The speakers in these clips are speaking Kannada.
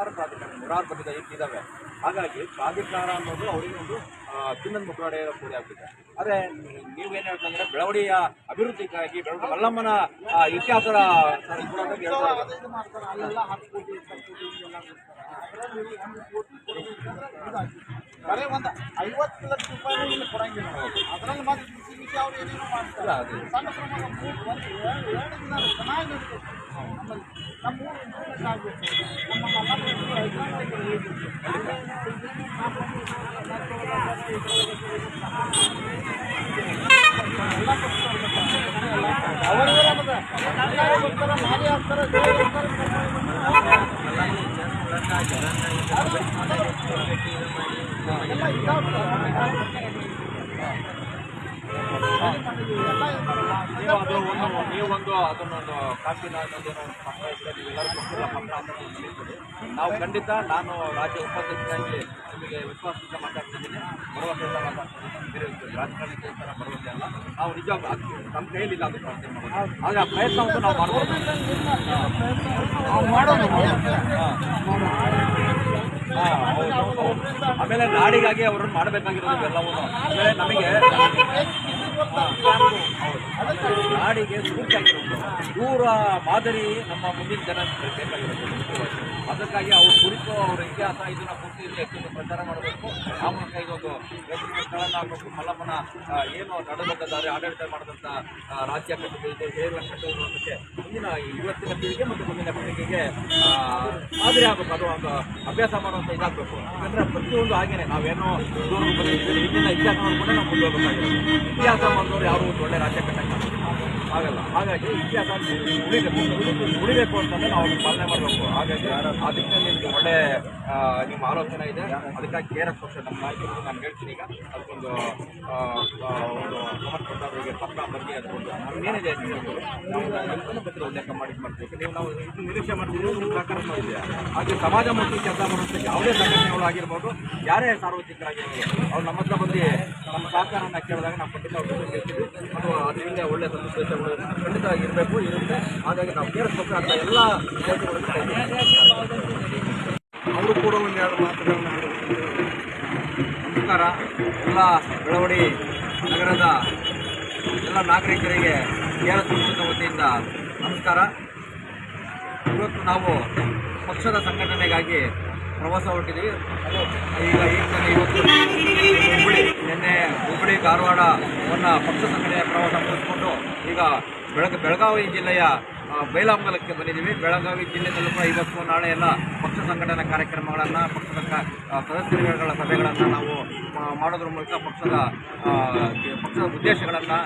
ನೂರಾರು ಪ್ರಾಧಿಕಾರ ನೂರಾರು ಪ್ರಾಧಿಕಾರ ಇದ್ದಾವೆ ಹಾಗಾಗಿ ಪ್ರಾಧಿಕಾರ ಅನ್ನೋದು ಅವರಿಗೆ ಒಂದು ಚಿನ್ನದ ಮುಖವಾಡೆ ಕೂಡಿ ಆಗ್ತಿದೆ ಆದರೆ ನೀವೇನು ಹೇಳ್ತಂದ್ರೆ ಬೆಳವಣಿಯ ಅಭಿವೃದ್ಧಿಗಾಗಿ ಬೆಳವಣಿಗೆ ಮಲ್ಲಮ್ಮನ ಇತಿಹಾಸದ. ಬರೀ ಒಂದು ಐವತ್ತು ಲಕ್ಷ ರೂಪಾಯಿ ಕೊಡಂಗಿಲ್ಲ. ಅದರಲ್ಲಿ ಮತ್ತೆ ಬಿಸಿ ಅವ್ರು ಏನೇನೋ ಮಾಡ್ತಾರೆ. ಸಣ್ಣ ಪ್ರಮಾಣ ಚೆನ್ನಾಗಿ ನಮ್ಮಲ್ಲಿ ನಮ್ಮ ನಮ್ಮ. ನೀವು ಒಂದು ಅದನ್ನೊಂದು ಕಾಪಿನ ಅನ್ನೋದೇನೋ ಒಂದು ಪತ್ರ ಇದ್ರೆ ನೀವೆಲ್ಲರೂ ಕೊಟ್ಟಿರೋ ಪತ್ರ ಅಂತ ನಮ್ಗೆ ತಿಳಿಸ್ಕೊಡಿ. ನಾವು ಖಂಡಿತ ನಾನು ರಾಜ್ಯ ಉಪಾಧ್ಯಕ್ಷರಾಗಿ ನಿಮಗೆ ವಿಶ್ವಾಸದಿಂದ ಮಾತಾಡ್ತಿದ್ದೀನಿ. ಭರವಸೆಯಿಂದ ಮಾತಾಡ್ತಿದ್ದೀನಿ ಬೇರೆ ರಾಜಕಾರಣಕ್ಕೆ ಈ ಥರ ಭರವಸೆ ಅಲ್ಲ. ನಾವು ನಿಜ ನಮ್ಮ ಕೈಲಿಲ್ಲ ಅದು ಅಂತ ಮಾಡೋದು ಆದರೆ ಆ ಪ್ರಯತ್ನವನ್ನು ನಾವು ಮಾಡ್ಬೋದು. ಮಾಡೋದು. ಹಾ. ಆಮೇಲೆ ನಾಡಿಗಾಗಿ ಅವರನ್ನು ಮಾಡಬೇಕಾಗಿರೋದು ಎಲ್ಲವೂ ಆಮೇಲೆ ನಮಗೆ ನಾಡಿಗೆ ಸ್ಫೂರ್ತಿ ದೂರ ಇವರ ಮಾದರಿ ನಮ್ಮ ಮುಂದಿನ ಜನ. ಅದಕ್ಕಾಗಿ ಅವ್ರ ಕುರಿತು ಅವರ ಇತಿಹಾಸ ಇದನ್ನ ಪೂರ್ತಿ ಹೆಚ್ಚು ಪ್ರಚಾರ ಮಾಡಬೇಕು. ಆ ಮೂಲಕ ಇದೊಂದು ಸ್ಥಳನ ಆಗಬೇಕು. ಮಲ್ಲಮ್ಮನ ಏನು ನಡೆದಂತಾರೆ ಆಡಳಿತ ಮಾಡಿದಂಥ ರಾಜ್ಯ ಕಟ್ಟಿದೆ ಇದು. ಹೇಗೆ ಕಟ್ಟೋದು ಮುಂದಿನ ಇವತ್ತಿನ ಪೀಳಿಗೆ ಮತ್ತು ಮುಂದಿನ ಪೀಳಿಗೆಗೆ ಮಾದರಿ ಆಗಬೇಕು. ಅದು ಒಂದು ಅಭ್ಯಾಸ ಮಾಡುವಂಥ ಇದಾಗಬೇಕು. ಯಾಕಂದ್ರೆ ಪ್ರತಿಯೊಂದು ಹಾಗೇನೆ ನಾವೇನೋ ಹಿಂದಿನ ಇತಿಹಾಸ ನಾವು ಮುಂದೆ ಇತಿಹಾಸ ಮಾಡಿದವರು ಯಾರು ಒಂದು ಒಳ್ಳೆ ರಾಜ್ಯ ಕಟ್ಟಕ್ಕೆ ಆಗಲ್ಲ. ಹಾಗಾಗಿ ಇತಿಹಾಸ ಉಳಿಬೇಕು. ಉಳಿಬೇಕು ಅಂತಂದ್ರೆ ನಾವು ಪಾಲನೆ ಮಾಡಬೇಕು. ಹಾಗಾಗಿ ಆ ದಿಕ್ಕಿನಲ್ಲಿ ನಿಮಗೆ ಒಳ್ಳೆ ನಿಮ್ಮ ಆಲೋಚನೆ ಇದೆ. ಅದಕ್ಕಾಗಿ ಕೇರ್ ಆರ್ ಪಕ್ಷ ನಮ್ಮ ನಾಯಕರು ನಾನು ಹೇಳ್ತೀನಿ ಈಗ. ಅದಕ್ಕೊಂದು ಒಂದು ಸಂಬಂಧಪಟ್ಟವರಿಗೆ ಪತ್ರ ಬಗ್ಗೆ ಅದಕ್ಕೊಂದು ನಮ್ಗೇನಿದೆ ನಿಮ್ಮನ್ನು ಬಗ್ಗೆ ಉಲ್ಲೇಖ ಮಾಡಿ ಮಾಡ್ತೀವಿ ನೀವು ನಾವು ಇದು ನಿರೀಕ್ಷೆ ಮಾಡ್ತೀವಿ. ಸಹಕಾರ ಮಾಡಿದ್ದೀರಾ ಹಾಗೆ ಸಮಾಜಮುಖಿ ಕೆಲಸ ಮಾಡುವಂಥ ಯಾವುದೇ ಸಂಘಟನೆಗಳು ಆಗಿರ್ಬೋದು, ಯಾರೇ ಸಾರ್ವಜನಿಕರಾಗಿರ್ಬೋದು ಅವ್ರು ನಮ್ಮ ಹತ್ರ ಬಂದು ನಮ್ಮ ಸಹಕಾರನ ಕೇಳಿದಾಗ ನಾವು ಖಂಡಿತ ಅವ್ರಿಗೆ ಕೇಳ್ತೀವಿ ಅದು ಅದರಿಂದ ಒಳ್ಳೆ ಸಂದೇಶಗಳು ಖಂಡಿತ ಇರಬೇಕು ಇರುತ್ತೆ ಹಾಗಾಗಿ ನಾವು ಕೇಳಿಸ್ಬೇಕಾದ ಎಲ್ಲ ಅವರು ಕೂಡ ಒಂದೆರಡು ಮಾತುಗಳನ್ನು ನಮಸ್ಕಾರ. ಎಲ್ಲ ಬೆಳವಡಿ ನಗರದ ಎಲ್ಲ ನಾಗರಿಕರಿಗೆ ಕೇರಳ ಸಂಸ್ಥದ ವತಿಯಿಂದ ನಮಸ್ಕಾರ. ಇವತ್ತು ನಾವು ಪಕ್ಷದ ಸಂಘಟನೆಗಾಗಿ ಪ್ರವಾಸ ಹೊರಟಿದ್ದೀವಿ. ಈಗ ಈಗ ಇವತ್ತು ಹುಬ್ಬಳ್ಳಿ ನಿನ್ನೆ ಹುಬ್ಬಳ್ಳಿ ಧಾರವಾಡವನ್ನು ಪಕ್ಷ ಸಂಘಟನೆಯ ಪ್ರವಾಸ ಮುಗಿಸ್ಕೊಂಡು ಈಗ ಬೆಳಗ, ಬೆಳಗಾವಿ ಜಿಲ್ಲೆಯ ಬೈಲಾಂಗಲಕ್ಕೆ ಬಂದಿದ್ದೀವಿ. ಬೆಳಗಾವಿ ಜಿಲ್ಲೆಯಲ್ಲೂ ಕೂಡ ಇವತ್ತು ನಾಳೆ ಎಲ್ಲ ಪಕ್ಷ ಸಂಘಟನಾ ಕಾರ್ಯಕ್ರಮಗಳನ್ನು, ಪಕ್ಷದ ಸದಸ್ಯರುಗಳ ಸಭೆಗಳನ್ನು ನಾವು ಮಾಡೋದ್ರ ಮೂಲಕ ಪಕ್ಷದ ಪಕ್ಷದ ಉದ್ದೇಶಗಳನ್ನು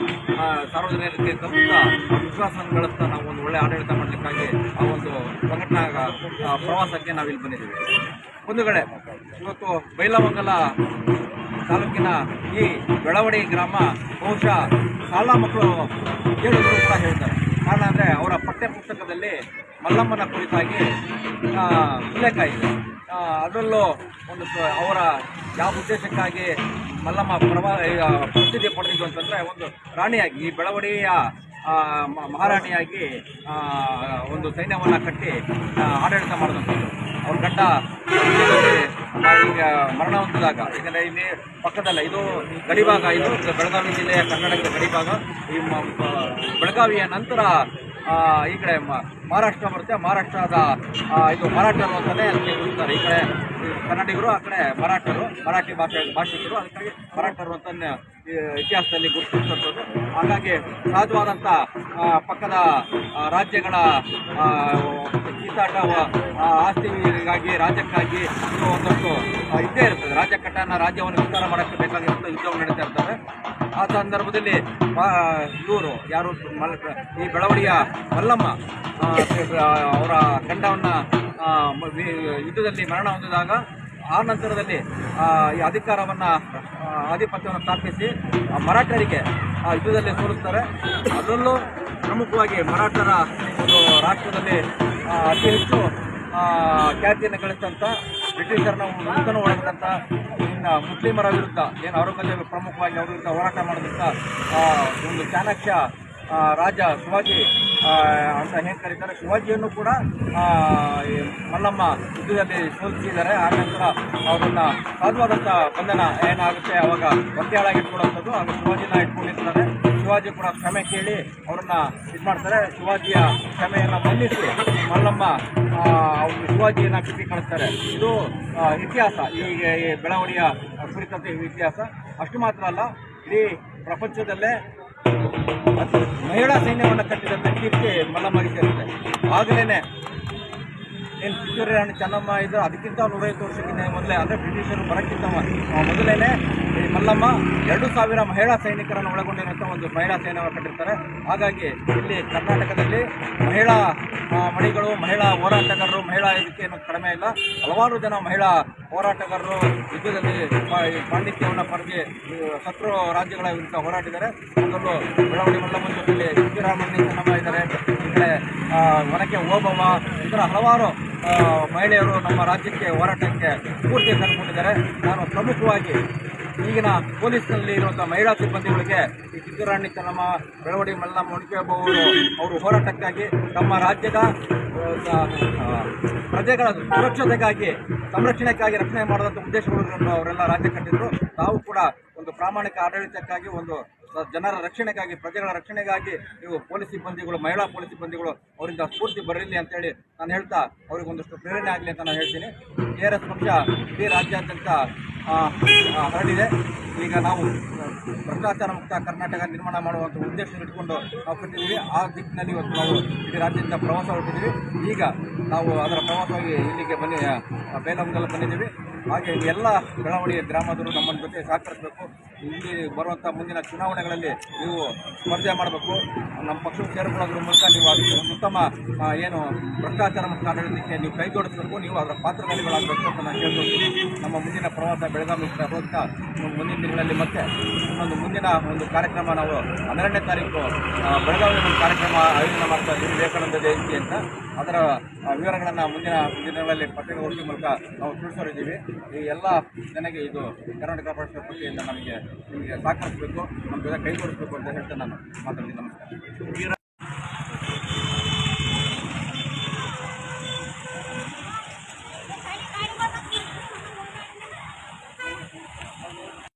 ಸಾರ್ವಜನಿಕರಿಗೆ ತಲುಪುತ್ತಾ ವಿಶ್ವಾಸವನ್ನು ಬೆಳೆಸ್ತಾ ನಾವು ಒಂದು ಒಳ್ಳೆಯ ಆಡಳಿತ ಮಾಡಲಿಕ್ಕಾಗಿ ಆ ಒಂದು ಸಂಘಟನಾ ಪ್ರವಾಸಕ್ಕೆ ನಾವಿಲ್ಲಿ ಬಂದಿದ್ದೀವಿ. ಒಂದು ಕಡೆ, ಇವತ್ತು ಬೈಲಮಂಗಲ ತಾಲೂಕಿನ ಈ ಬೆಳವಡಿ ಗ್ರಾಮ ಬಹುಶಃ ಶಾಲಾ ಮಕ್ಕಳು ಕೇಳಿದ್ರು ಕೂಡ ಹೇಳ್ತಾರೆ. ಕಾರಣ ಅಂದರೆ ಅವರ ಪಠ್ಯ ಪುಸ್ತಕದಲ್ಲಿ ಮಲ್ಲಮ್ಮನ ಕುರಿತಾಗಿ ಉಲ್ಲೇಖ ಇದೆ. ಅದರಲ್ಲೂ ಒಂದು ಅವರ ಯಾವ ಉದ್ದೇಶಕ್ಕಾಗಿ ಮಲ್ಲಮ್ಮ ಈಗ ಪ್ರಸಿದ್ಧಿ ಪಡೆದಿದ್ದು ಅಂತಂದರೆ ಒಂದು ರಾಣಿಯಾಗಿ, ಈ ಬೆಳವಡಿಯ ಮಹಾರಾಣಿಯಾಗಿ ಒಂದು ಸೈನ್ಯವನ್ನು ಕಟ್ಟಿ ಆಡಳಿತ ಮಾಡಿದಂಥದ್ದು. ಅವ್ರ ಗಂಡ ಈಗ ಮರಣ ಹೊಂದಿದಾಗ ಯಾಕಂದರೆ ಇಲ್ಲಿ ಪಕ್ಕದಲ್ಲ, ಇದು ಗಡಿಭಾಗ, ಇದು ಬೆಳಗಾವಿ ಜಿಲ್ಲೆಯ ಕರ್ನಾಟಕದ ಗಡಿಭಾಗ. ಈ ಬೆಳಗಾವಿಯ ನಂತರ ಈ ಕಡೆ ಮಹಾರಾಷ್ಟ್ರ ಬರುತ್ತೆ. ಮಹಾರಾಷ್ಟ್ರದ ಇದು ಮರಾಠರು ಅಂತಲೇ ಅದಕ್ಕೆ ಗುರುತಾರೆ ಈ ಕಡೆ ಕನ್ನಡಿಗರು, ಆ ಕಡೆ ಮರಾಠರು, ಮರಾಠಿ ಭಾಷೆ, ಭಾಷಿಕರು, ಅದಕ್ಕಾಗಿ ಮರಾಠರು ಅಂತಲೇ ಇತಿಹಾಸದಲ್ಲಿ ಗುರುತಿಸ್ತಕ್ಕಂಥದ್ದು ಹಾಗಾಗಿ ಸಹಜವಾದಂಥ ಪಕ್ಕದ ರಾಜ್ಯಗಳ ಕಿತ್ತಾಟ ಆಸ್ತಿಗಾಗಿ, ರಾಜ್ಯಕ್ಕಾಗಿ ಒಂದಷ್ಟು ಇದ್ದೇ ಇರ್ತದೆ. ರಾಜ್ಯ ಕಟ್ಟನ ರಾಜ್ಯವನ್ನು ವಿಸ್ತಾರ ಮಾಡೋಕ್ಕೆ ಬೇಕಾಗಿರುವಂಥ ಯುದ್ಧವನ್ನು ನಡೀತಾ ಇರ್ತವೆ ಆ ಸಂದರ್ಭದಲ್ಲಿ ಇವರು ಯಾರು? ಮಲ್, ಈ ಬೆಳವಡಿಯ ಮಲ್ಲಮ್ಮ ಅವರ ಗಂಡವನ್ನು ಯುದ್ಧದಲ್ಲಿ ಮರಣ ಹೊಂದಿದಾಗ, ಆ ನಂತರದಲ್ಲಿ ಈ ಅಧಿಕಾರವನ್ನು ಆಧಿಪತ್ಯವನ್ನು ಸ್ಥಾಪಿಸಿ ಮರಾಠರಿಗೆ ಆ ಯುದ್ಧದಲ್ಲಿ ಸೋಲಿಸ್ತಾರೆ. ಅದರಲ್ಲೂ ಪ್ರಮುಖವಾಗಿ ಮರಾಠರ ಒಂದು ರಾಷ್ಟ್ರದಲ್ಲಿ ಅತಿ ಹೆಚ್ಚು ಖ್ಯಾತಿಯನ್ನು ಗಳಿಸಿದಂಥ ಬ್ರಿಟಿಷರನ್ನ ಮುಖನ ಒಳಗೊಂಡಂಥ ಇನ್ನು ಮುಸ್ಲಿಮರ ವಿರುದ್ಧ, ಏನು ಔರಂಗಜೇಬ್ ಪ್ರಮುಖವಾಗಿ ಅವ್ರ ವಿರುದ್ಧ ಹೋರಾಟ ಮಾಡಿದಂಥ ಒಂದು ಚಾಣಕ್ಯ ರಾಜ ಶಿವಾಜಿ ಅಂತ ಹೇಗೆ ಕರೀತಾರೆ ಶಿವಾಜಿಯನ್ನು ಕೂಡ ಮಲ್ಲಮ್ಮ ಯುದ್ಧದಲ್ಲಿ ಸೋಲಿಸಿದ್ದಾರೆ. ಆ ನಂತರ ಅವರನ್ನ ಸಾಧುವಾದಂಥ ಬಂಧನ ಏನಾಗುತ್ತೆ, ಅವಾಗ ಒತ್ತೆಯಾಳಾಗಿ ಇಟ್ಕೊಳ್ಳುವಂಥದ್ದು. ಹಾಗೂ ಶಿವಾಜಿನ ಇಟ್ಕೊಂಡಿರ್ತಾರೆ. ಶಿವಾಜಿ ಕೂಡ ಕ್ಷಮೆ ಕೇಳಿ ಅವರನ್ನ ಇದು ಮಾಡ್ತಾರೆ ಶಿವಾಜಿಯ ಕ್ಷಮೆಯನ್ನು ಮನ್ನಿಸಿ ಮಲ್ಲಮ್ಮ ಅವ್ರು ಶಿವಾಜಿಯನ್ನ ಕಟ್ಟಿ ಕಳಿಸ್ತಾರೆ ಇದು ಇತಿಹಾಸ. ಈ ಬೆಳವಣಿಗೆಯ ಕುರಿತಂತೆ ಇತಿಹಾಸ. ಅಷ್ಟು ಮಾತ್ರ ಅಲ್ಲ, ಇಡೀ ಪ್ರಪಂಚದಲ್ಲೇ ಮಹಿಳಾ ಸೈನ್ಯವನ್ನು ಕಟ್ಟಿದಂಥ ಕೀರ್ತಿ ಮಲ್ಲಮ್ಮಗೆ ಸೇರಿದೆ. ಆಗಲೇ ಏನು ಕಿತ್ತೂರಿ ರಾಣಿ ಚೆನ್ನಮ್ಮ ಇದ್ರು, ಅದಕ್ಕಿಂತ ನೂರೈವತ್ತು ವರ್ಷಕ್ಕಿಂತ ಮೊದಲೇ, ಅಂದರೆ ಬ್ರಿಟಿಷರು ಬರೋಕ್ಕಿಂತ ಮೊದಲೇ ಮಲ್ಲಮ್ಮ, ಎರಡು ಸಾವಿರ ಮಹಿಳಾ ಸೈನಿಕರನ್ನು ಒಳಗೊಂಡಿರುವಂಥ ಒಂದು ಮಹಿಳಾ ಸೈನ್ಯವನ್ನು ಕಟ್ಟಿರ್ತಾರೆ. ಹಾಗಾಗಿ ಇಲ್ಲಿ ಕರ್ನಾಟಕದಲ್ಲಿ ಮಹಿಳಾ ಮಣಿಗಳು, ಮಹಿಳಾ ಹೋರಾಟಗಾರರು, ಮಹಿಳಾ ಏನು ಕಡಿಮೆ ಇಲ್ಲ. ಹಲವಾರು ಜನ ಮಹಿಳಾ ಹೋರಾಟಗಾರರು ಯುದ್ಧದಲ್ಲಿ ಪಾಂಡಿತ್ಯವನ್ನು ಪಡೆದು ಶತ್ರು ರಾಜ್ಯಗಳ ವಿರುದ್ಧ ಹೋರಾಡಿದ್ದಾರೆ. ಅದರಲ್ಲೂ ಬೆಳವಣಿಗೆ ಮಲ್ಲಮ್ಮನ ಜೊತೆಯಲ್ಲಿ ಸಿದ್ದರಾಮಯ್ಯ ಚೆನ್ನಮ್ಮ ಇದ್ದಾರೆ. ಈ ಕಡೆ ಒನಕೆ ಓಬವ್ವ ಇತರ ಹಲವಾರು ಮಹಿಳೆಯರು ನಮ್ಮ ರಾಜ್ಯಕ್ಕೆ ಹೋರಾಟಕ್ಕೆ ಪೂರ್ತಿ ತಂದುಕೊಂಡಿದ್ದಾರೆ ನಾನು ಪ್ರಮುಖವಾಗಿ ಈಗಿನ ಪೊಲೀಸ್ನಲ್ಲಿ ಇರುವಂಥ ಮಹಿಳಾ ಸಿಬ್ಬಂದಿಗಳಿಗೆ ಈ ಚೆನ್ನಮ್ಮ ಬೆಳವಡಿ ಮಲ್ಲಮ್ಮ ಒಣಕೆಯಬ್ಬವರು ಅವರು ಹೋರಾಟಕ್ಕಾಗಿ ತಮ್ಮ ರಾಜ್ಯದ ಪ್ರಜೆಗಳ ಸುರಕ್ಷತೆಗಾಗಿ, ಸಂರಕ್ಷಣೆಗಾಗಿ ರಕ್ಷಣೆ ಮಾಡುವಂಥ ಉದ್ದೇಶಗಳನ್ನು ಅವರೆಲ್ಲ ರಾಜ್ಯ ಕಟ್ಟಿದ್ರು. ತಾವು ಕೂಡ ಒಂದು ಪ್ರಾಮಾಣಿಕ ಆಡಳಿತಕ್ಕಾಗಿ, ಒಂದು ಜನರ ರಕ್ಷಣೆಗಾಗಿ, ಪ್ರಜೆಗಳ ರಕ್ಷಣೆಗಾಗಿ ನೀವು ಪೊಲೀಸ್ ಸಿಬ್ಬಂದಿಗಳು, ಮಹಿಳಾ ಪೊಲೀಸ್ ಸಿಬ್ಬಂದಿಗಳು ಅವರಿಂದ ಸ್ಫೂರ್ತಿ ಬರಲಿ ಅಂತೇಳಿ ನಾನು ಹೇಳ್ತಾ ಅವ್ರಿಗೆ ಒಂದಷ್ಟು ಪ್ರೇರಣೆ ಆಗಲಿ ಅಂತ ನಾನು ಹೇಳ್ತೀನಿ. ಕೆ ಆರ್ ಎಸ್ ಪಕ್ಷ ಇಡೀ ರಾಜ್ಯಾದ್ಯಂತ ಹರಡಿದೆ ಈಗ ನಾವು, ಭ್ರಷ್ಟಾಚಾರ ಮುಕ್ತ ಕರ್ನಾಟಕ ನಿರ್ಮಾಣ ಮಾಡುವಂಥ ಉದ್ದೇಶ ಇಟ್ಕೊಂಡು ನಾವು ಕಟ್ಟಿದ್ದೀವಿ. ಆ ದಿಕ್ಕಿನಲ್ಲಿ ಇವತ್ತು ನಾವು ಇಡೀ ರಾಜ್ಯದಿಂದ ಪ್ರವಾಸ ಹೊರಟಿದ್ದೀವಿ. ಈಗ ನಾವು ಅದರ ಪ್ರವಾಸವಾಗಿ ಇಲ್ಲಿಗೆ ಬನ್ನಿ ಬೇಲಂಗಲ್ಲ ಬಂದಿದ್ದೀವಿ. ಹಾಗೆ ಎಲ್ಲ ಬೆಳವಣಿಗೆ ಗ್ರಾಮದವರು ನಮ್ಮ ಜೊತೆ ಸಹಕರಿಸಬೇಕು. ಇಲ್ಲಿ ಬರುವಂಥ ಮುಂದಿನ ಚುನಾವಣೆಗಳಲ್ಲಿ ನೀವು ಸ್ಪರ್ಧೆ ಮಾಡಬೇಕು. ನಮ್ಮ ಪಕ್ಷಕ್ಕೆ ಸೇರಿಕೊಳ್ಳೋದ್ರ ಮೂಲಕ ನೀವು ಅದಕ್ಕೆ ಒಂದು ಉತ್ತಮ ಏನು ಭ್ರಷ್ಟಾಚಾರ ಮತ್ತು ಆಡಳಿತಕ್ಕೆ ನೀವು ಕೈ ಜೋಡಿಸಬೇಕು. ನೀವು ಅದರ ಪಾತ್ರಧಾರಿಗಳಾಗಬೇಕು ಅಂತ ನಾನು ಕೇಳ್ಕೊಳ್ತೀನಿ. ನಮ್ಮ ಮುಂದಿನ ಪ್ರವಾಸ ಬೆಳಗಾವಿ ಹೋಗ್ತಾ ಮುಂದಿನ ದಿನಗಳಲ್ಲಿ ಮತ್ತೆ ಇನ್ನೊಂದು ಮುಂದಿನ ಒಂದು ಕಾರ್ಯಕ್ರಮ ನಾವು ಹನ್ನೆರಡನೇ ತಾರೀಕು ಬೆಳಗಾವಿಯಲ್ಲಿ ಬೆಳಗಾವಿ ಒಂದು ಕಾರ್ಯಕ್ರಮ ಆಯೋಜನೆ ಮಾಡ್ತಾ ಇದ್ದೀವಿ ವಿವೇಕಾನಂದ ಜಯಂತಿ ಅಂತ. ಅದರ ವಿವರಗಳನ್ನು ಮುಂದಿನ ದಿನಗಳಲ್ಲಿ ಪತ್ರಿಕಾಗೋಷ್ಠಿ ಮೂಲಕ ನಾವು ತಿಳಿಸೋರಿದ್ದೀವಿ. ಈ ಎಲ್ಲ ನನಗೆ ಇದು ಕರ್ನಾಟಕ ರಾಷ್ಟ್ರ ಪಟ್ಟಿಯಿಂದ ನಮಗೆ ನಿಮಗೆ ಸಹಕರಿಸಬೇಕು ನಮ್ಮ ಜೊತೆ ಕೈ ಜೋಡಿಸಬೇಕು ಅಂತ ಹೇಳ್ತಾ ನಾನು ಮಾತಾಡ್ತೀನಿ. ನಮಸ್ಕಾರ.